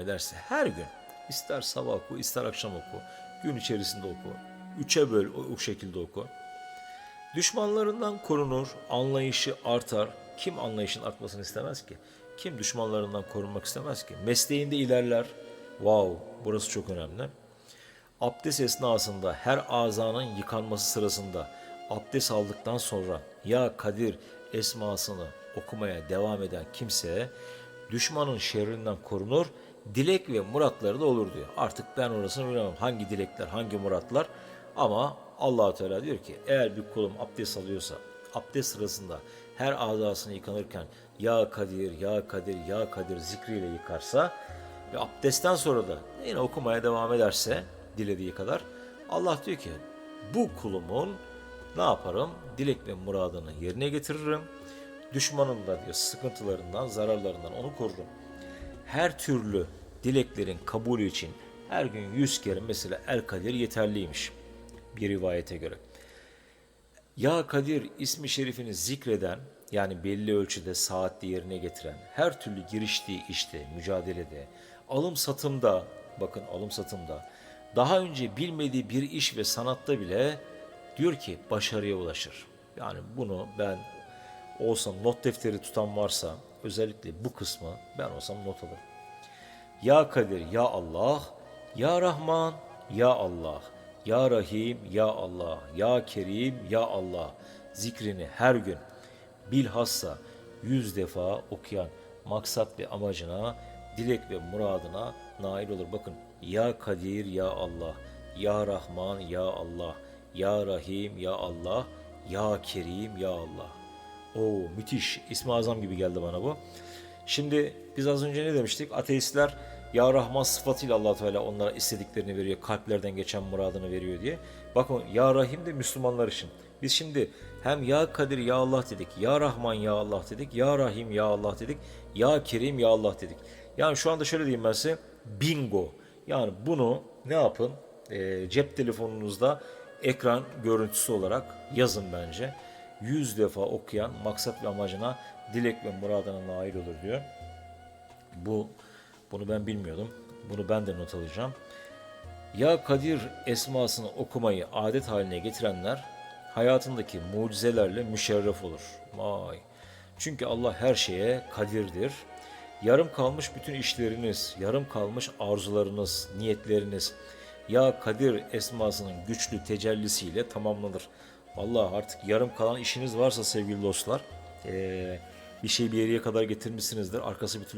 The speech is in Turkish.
ederse her gün ister sabah oku ister akşam oku gün içerisinde oku üçe böl o, o şekilde oku. Düşmanlarından korunur anlayışı artar. Kim anlayışın artmasını istemez ki? Kim düşmanlarından korunmak istemez ki? Mesleğinde ilerler. Wow burası çok önemli. Abdest esnasında her azanın yıkanması sırasında abdest aldıktan sonra ya Kadir esmasını okumaya devam eden kimse düşmanın şerrinden korunur, dilek ve muratları da olur diyor. Artık ben orasını bilemem hangi dilekler, hangi muratlar ama allah Teala diyor ki eğer bir kulum abdest alıyorsa, abdest sırasında her azasını yıkanırken ya Kadir, ya Kadir, ya Kadir zikriyle yıkarsa ve abdestten sonra da yine okumaya devam ederse dilediği kadar Allah diyor ki bu kulumun ne yaparım? Dilek ve muradını yerine getiririm. Düşmanın da diyor sıkıntılarından, zararlarından onu korurum. Her türlü dileklerin kabulü için her gün yüz kere mesela El Kadir yeterliymiş bir rivayete göre. Ya Kadir ismi şerifini zikreden yani belli ölçüde saatli yerine getiren her türlü giriştiği işte, mücadelede, alım satımda, bakın alım satımda, daha önce bilmediği bir iş ve sanatta bile diyor ki başarıya ulaşır. Yani bunu ben olsam not defteri tutan varsa özellikle bu kısmı ben olsam not alırım. Ya Kadir, Ya Allah, Ya Rahman, Ya Allah, Ya Rahim, Ya Allah, Ya Kerim, Ya Allah zikrini her gün bilhassa yüz defa okuyan maksat ve amacına, dilek ve muradına nail olur. Bakın Ya Kadir, Ya Allah, Ya Rahman, Ya Allah, Ya Rahim, Ya Allah, Ya Kerim, Ya Allah. Oo müthiş. İsmi azam gibi geldi bana bu. Şimdi biz az önce ne demiştik? Ateistler Ya Rahman sıfatıyla allah Teala onlara istediklerini veriyor. Kalplerden geçen muradını veriyor diye. Bakın Ya Rahim de Müslümanlar için. Biz şimdi hem Ya Kadir Ya Allah dedik. Ya Rahman Ya Allah dedik. Ya Rahim Ya Allah dedik. Ya Kerim Ya Allah dedik. Yani şu anda şöyle diyeyim ben size. Bingo. Yani bunu ne yapın? Ee, cep telefonunuzda ekran görüntüsü olarak yazın bence. Yüz defa okuyan maksat ve amacına dilek ve muradına nail olur diyor. Bu bunu ben bilmiyordum. Bunu ben de not alacağım. Ya Kadir esmasını okumayı adet haline getirenler hayatındaki mucizelerle müşerref olur. Vay. Çünkü Allah her şeye kadirdir. Yarım kalmış bütün işleriniz, yarım kalmış arzularınız, niyetleriniz ya Kadir esmasının güçlü tecellisiyle tamamlanır. Vallahi artık yarım kalan işiniz varsa sevgili dostlar, eee, bir şey bir yere kadar getirmişsinizdir. Arkası bir türlü